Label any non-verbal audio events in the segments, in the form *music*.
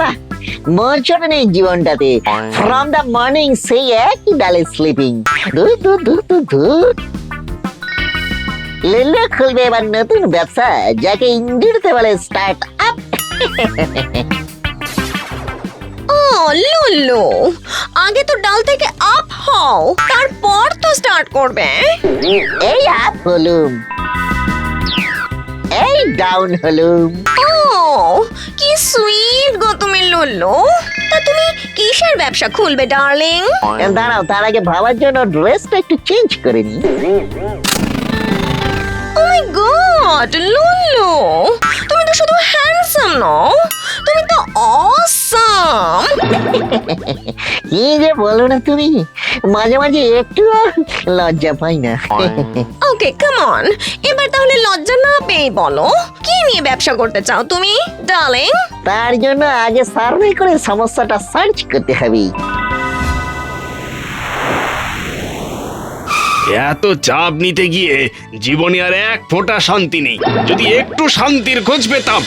না? মোচড় নেই জীবনটাতে। ফ্রম দ্য মর্নিং সেই একই ডালে স্লিপিং দূর লিল্লু খুলবে এবার নতুন ব্যবসা যাকে ইংরেজিতে বলে স্টার্ট আপ ও লুল্লু আগে তো ডাল থেকে আপ হও তারপর তো স্টার্ট করবে এই আপ হলুম। এই ডাউন হলুম। ও কি সুইট গো তুমি লুল্লু। তা তুমি কিসের ব্যবসা খুলবে ডার্লিং দাঁড়াও তার আগে ভাবার জন্য ড্রেসটা একটু চেঞ্জ করে নি ও মাই গড লুল্লু তুমি তো শুধু হ্যান্ডসাম নও তুমি তো অসাম কি যে বলো না তুমি? মাঝে মাঝে একটু লজ্জা পাই না। ওকে কাম অন এবার তাহলে লজ্জা না পেয়ে বলো কি নিয়ে ব্যবসা করতে চাও তুমি ডার্লিং তার জন্য আগে সার্ভে করে সমস্যাটা সার্চ করতে হবে। এত চাপ নিতে গিয়ে জীবনে আর এক ফোঁটা শান্তি নেই। যদি একটু শান্তির খোঁজ পেতাম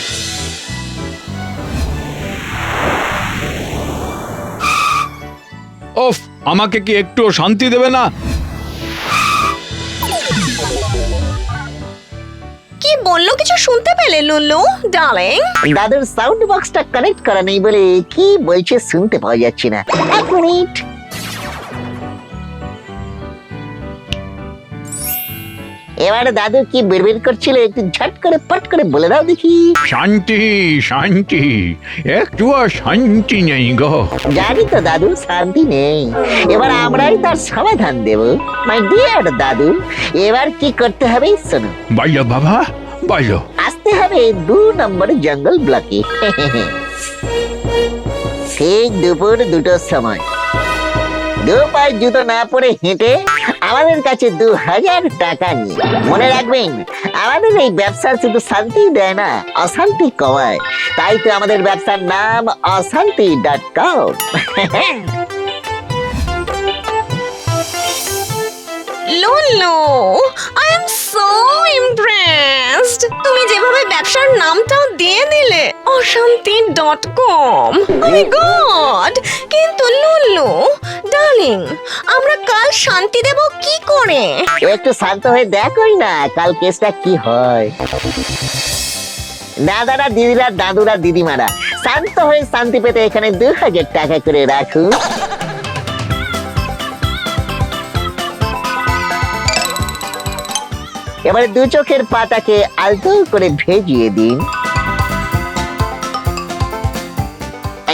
ওফ আমাকে কি একটু শান্তি দেবে না? কি বলল কিছু শুনতে পেলে লুলু? ডার্লিং দাদুর সাউন্ড বক্সটা কানেক্ট করা নেই বলে কি বলছে শুনতে পাওয়া যাচ্ছে না। এক মিনিট। এবারে দাদু কি বিড়বিড় করছিল? একটু ঝট করে পট করে বলে দাও দেখি। শান্তি শান্তি একটুও শান্তি নেই গো। জানি তো দাদু শান্তি নেই। এবার আমরাই তার সমাধান দেব। মাই ডিয়ার দাদু এবার কি করতে হবে শোনো। বলো বাবা বলো আসতে হবে দু নম্বর জঙ্গল ব্লকে। ঠিক দুপুর দুটোর সময়। দু পায়ে জুতো না পরে হেঁটে আমাদের কাছে দু হাজার টাকা নিয়ে মনে রাখবেন, আমাদের এই ব্যবসা শুধু শান্তি দেয় না, অশান্তি কমায়। তাই তো আমাদের ব্যবসার নাম অশান্তি ডট কম লো আই এম সো ইমপ্রেসড তুমি যেভাবে ব্যবসার নামটাও দিয়ে দিলে, অশান্তি ডট কম মাই গড কিন্তু লুল্লু ডার্লিং আমরা কাল শান্তি দেব কি করে? একটু শান্ত হয়ে দেখোই না, কাল কেসটা কি হয়। দাদারা, দিদিরা, দাদুরা, দিদিমারা, শান্ত হয়ে শান্তি পেতে এখানে দু হাজার টাকা করে রাখুন। এবারে দু চোখের পাতাকে আলতো করে ভেজিয়ে দিন।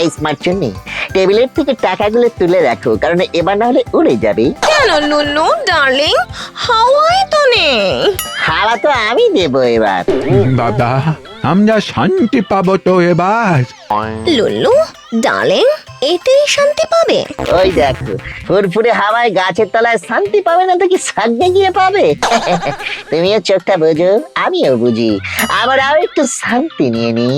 এই স্মার্ট চুন্নি টেবিলের থেকে টাকাগুলো তুলে রাখো কারণ এবার না হলে উড়ে যাবে। কেন লুল্লু ডার্লিং হাওয়াই তো নেই। হাওয়া তো আমি দেবো এবার। বাবা আমরা শান্তি পাবো তো এবার। লুল্লু ডার্লিং এতেই শান্তি পাবে? ওই দেখো, ফুরফুরে হাওয়ায় গাছের তলায় শান্তি পাবে না তো কি সামনে গিয়ে পাবে? তুমিও চোখটা বোঝো, আমিও বুঝি। আবার আমরাও একটু শান্তি নিয়ে নি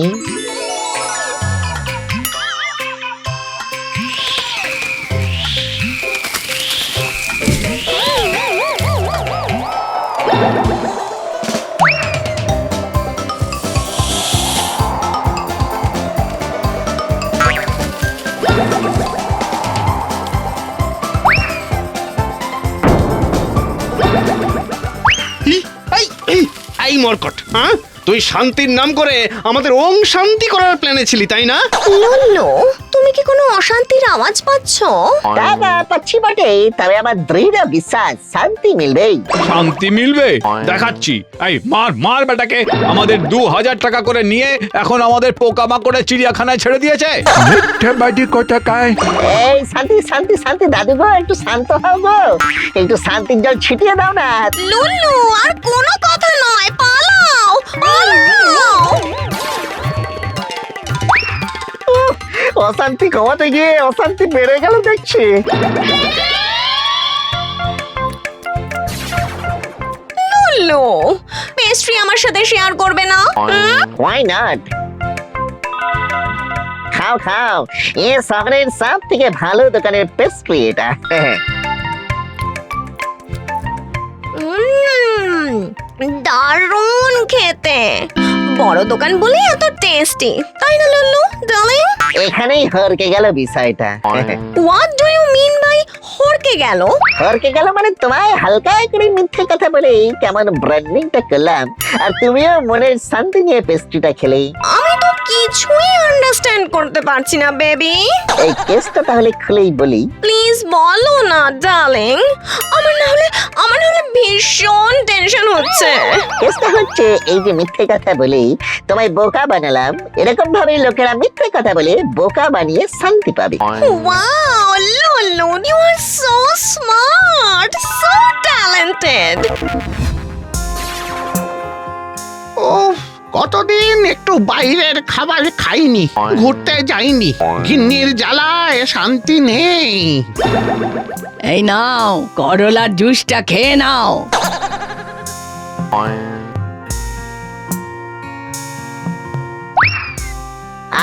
এই হ্যাঁ? তুই শান্তির নাম করে আমাদের ওম শান্তি করার প্ল্যানে ছিলি তাই না? লুল্লু তুমি কি কোনো অশান্তির আওয়াজ পাচ্ছ? টাকা পাচ্ছি বটে তবে আমার দৃঢ় বিশ্বাস শান্তি মিলবেই শান্তি মিলবে? দেখাচ্ছি। এই মার মার বেটাকে। আমাদের দু হাজার টাকা করে নিয়ে এখন আমাদের পোকামাকড়ে চিড়িয়াখানায় ছেড়ে দিয়েছে। মিথ্যে বাজি কোথাকায়? এই শান্তি শান্তি শান্তি দাদু গো একটু শান্ত হও গো। একটু শান্তির জল ছিটিয়ে দাও না। লুল্লু আর কোনো কথা নয়। অশান্তি কমাতে গিয়ে অশান্তি বেড়ে গেল দেখছি। লুল্লু পেস্ট্রি আমার সাথে শেয়ার করবে না? হুম? ওয়াই নট খাও খাও। এ শহরের সব থেকে ভালো দোকানের পেস্ট্রি এটা। দারুণ খেতে। বড় দোকান বলে এত টেস্টি তাই না লুল্লু? ডার্লিং এখানেই হরকে গেল বিষয়টা। What do you mean by হরকে গেল? হরকে গেল মানে তোমায় হালকা করে মিথ্যে কথা বলে কেমন ব্র্যান্ডিংটা করলাম। আর তুমিও মনের শান্তি নিয়ে পেস্ট্রিটা খেলে আমি কিছুই আন্ডারস্ট্যান্ড করতে পারছি না বেবি এই কেসটা তাহলে খুলেই বলি। প্লিজ বলো না ডার্লিং আমার না হলে আমার না হলে ভীষণ টেনশন হচ্ছে। কেসটা হচ্ছে এই যে মিথ্যে কথা বলে তোমায় বোকা বানালাম। এরকম ভাবে লোকেরা মিথ্যে কথা বলে বোকা বানিয়ে শান্তি পাবে। Wow Lullu you are so smart so talented কতদিন একটু বাইরের খাবার খাইনি, ঘুরতে যাইনি, গিন্নির জ্বালায় শান্তি নেই। এই নাও, করলার জুসটা খেয়ে নাও।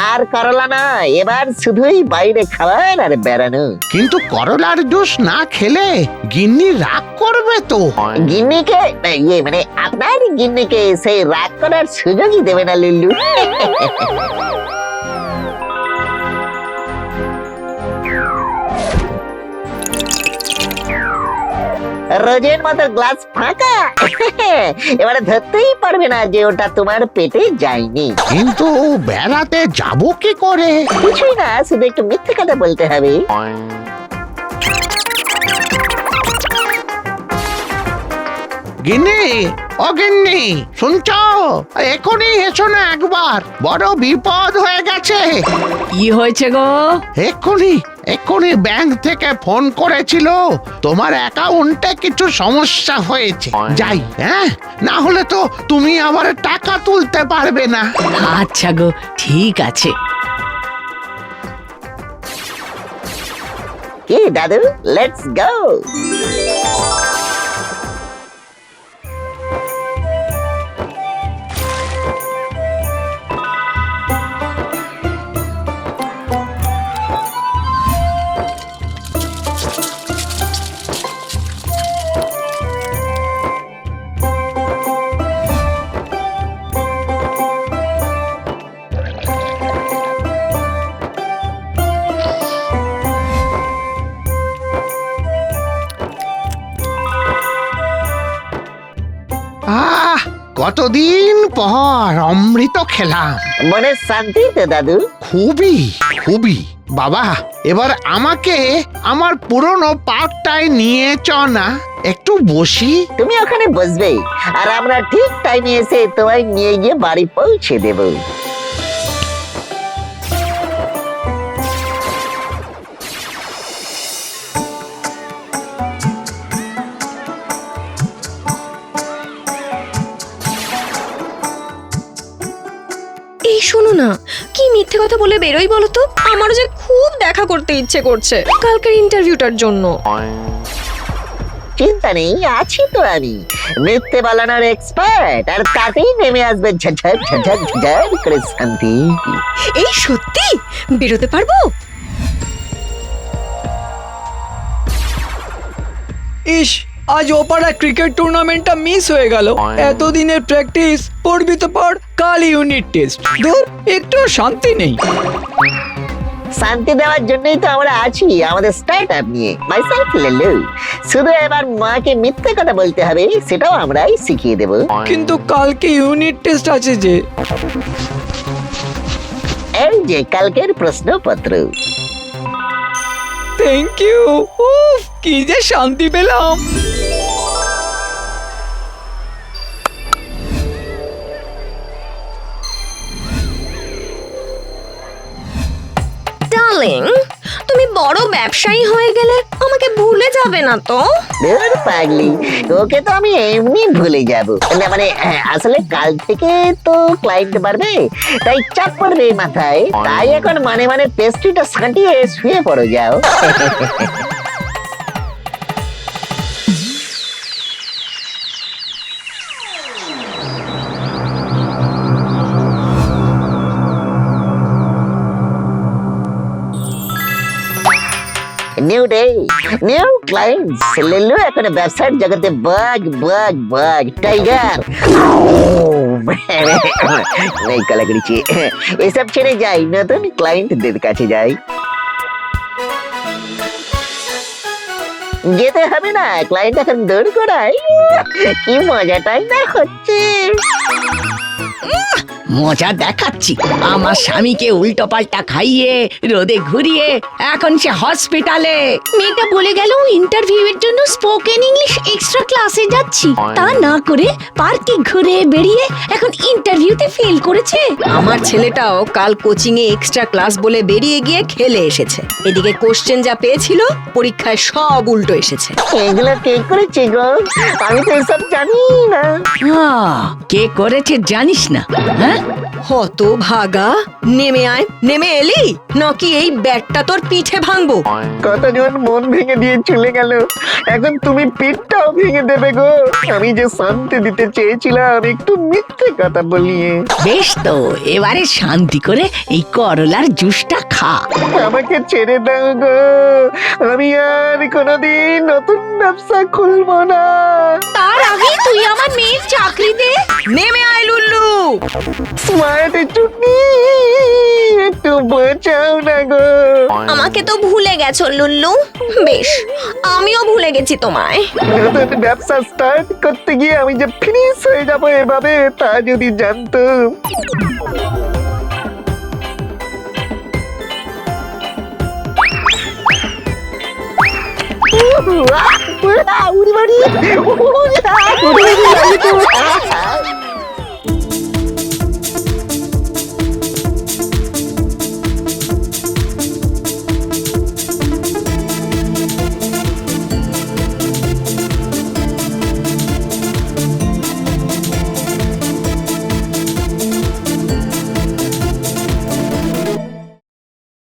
আর করলা না এবার শুধুই বাইরে খাওয়ান আর বেড়ানো। কিন্তু করলার জুস না খেলে গিন্নি রাগ করবে তো। গিন্নিকে ইয়ে মানে আপনার গিন্নিকে সেই রাগ করার সুযোগই দেবে না লুল্লু *laughs* রোজের মতো গ্লাস ফাঁকা। *laughs* এবারে ধরতেই পারবে না যে ওটা তোমার পেটে যায়নি। কিন্তু বেড়াতে যাব কি করে? কিছুই না শুধু একটু মিথ্যে কথা বলতে হবে। গিন্নি ও গিন্নি শুনছ? এখনই এসো না একবার। বড় বিপদ হয়ে গেছে। কি হয়েছে গো? এক্ষুনি এক্ষুনি ব্যাংক থেকে ফোন করেছিল তোমার অ্যাকাউন্টে কিছু সমস্যা হয়েছে। যাই হ্যাঁ? না হলে তো তুমি আবার টাকা তুলতে পারবে না। আচ্ছা গো ঠিক আছে। কি দাদু? লেটস গো কতদিন পর অমৃত খেলাম? মনে শান্তি তো দাদু। খুবই খুবই। বাবা এবার আমাকে আমার পুরনো পার্কটায় নিয়ে চ না। একটু বসি। তুমি ওখানে বসবে আর আমরা ঠিক টাইমে এসে তোমায় নিয়ে গিয়ে বাড়ি পৌঁছে দেব। এই শোনো না কি মিথ্যে কথা বলে বেরোই বলো তো? আমারও যে খুব দেখা করতে ইচ্ছে করছে কালকের ইন্টারভিউটার জন্য। চিন্তা নেই আছি তো আমি। মিথ্যে বালানোর এক্সপার্ট আর তাতেই নেমে আসবে ঝঝর ঝঝর ঝঝর করে শান্তি। এই সত্যি? বেরোতে পারব? ইস আজ ওপাড়া ক্রিকেট টুর্নামেন্টটা মিস হয়ে গেল। এতদিনের প্র্যাকটিস পড়বি তো পড় কাল ইউনিট টেস্ট দূর একটু শান্তি নেই। শান্তি দেওয়ার জন্যই তো আমরা আছি আমাদের স্টার্ট আপ নিয়ে মাইসেলফ লেলু শুধু এবার মাকে মিথ্যে কথা বলতে হবে সেটাও আমরাই শিখিয়ে দেব। কিন্তু কালকে ইউনিট টেস্ট আছে যে। এই যে কালকের প্রশ্নপত্র। থ্যাংক ইউ উফ কি যে শান্তি পেলাম। ডার্লিং তুমি বড় ব্যবসায়ী হয়ে গেলে আমাকে ভুলে যাবে না তো? ওকে তো আমি এমনি ভুলে যাব। মানে হ্যাঁ, আসলে কাল থেকে তো ক্লায়েন্ট বাড়বে তাই চাপ পড়বে মাথায়। তাই এখন মানে মানে পেস্ট্রিটা শুয়ে পড়ো যাও। *laughs* New day new clients Lelu এখন ব্যবসার জগতে বাগ বাগ বাগ টাইগার এই কলা করেছি এসব ছেড়ে যাই নতুন ক্লায়েন্টদের কাছে যাই যেতে হবে না ক্লায়েন্ট এখন দৌড় করাই কি মজাটাই না হচ্ছে মজা দেখাচ্ছি। আমার স্বামীকে উল্টো পাল্টা খাইয়ে রোদে ঘুরিয়ে এখন সে হসপিটালে। মেয়েটা বলে গেল ইন্টারভিউ এর জন্য স্পোকেন ইংলিশ এক্সট্রা ক্লাসে যাচ্ছি। তা না করে পার্কে ঘুরে বেরিয়ে এখন ইন্টারভিউতে ফেল করেছে। আমার ছেলেটাও কাল কোচিং এ এক্সট্রা ক্লাস বলে বেরিয়ে গিয়ে খেলে এসেছে। এদিকে কোশ্চেন যা পেয়েছিল পরীক্ষায় সব উল্টো এসেছে। এগুলো কে করেছে গো? আমি তো এসব জানি না। কে করেছে জানিস না হ্যাঁ? হত ভাগা নেমে আয় নেমে এলি? নাকি এই ব্যাটটা তোর পিঠে ভাঙবো? কতজন মন ভেঙে দিয়ে চলে গেল। এখন তুমি পিঠটাও ভেঙে দেবে গো। আমি যে শান্তি দিতে চেয়েছিলাম একটু মিথ্যে কথা বলিয়ে। বেশ তো এবারে শান্তি করে এই করলার জুসটা খা। আমাকে ছেড়ে দাও গো। আমি আর কোনোদিন নতুন ব্যবসা খুলবো না। তার আগে তুই আমার মেয়ের চাকরি দে নেমে আয় লুল্লু। স্মার্ট চুটনি একটু বোঝাও না গো আমাকে তো ভুলে গেছো লুল্লু বেশ আমিও ভুলে গেছি তোমায় নতুন ব্যবসা স্টার্ট করতে গিয়ে আমি যে ফিনিশ হয়ে যাব এভাবে তা যদি জানতাম উড়ি বাড়ি উড়ি বাড়ি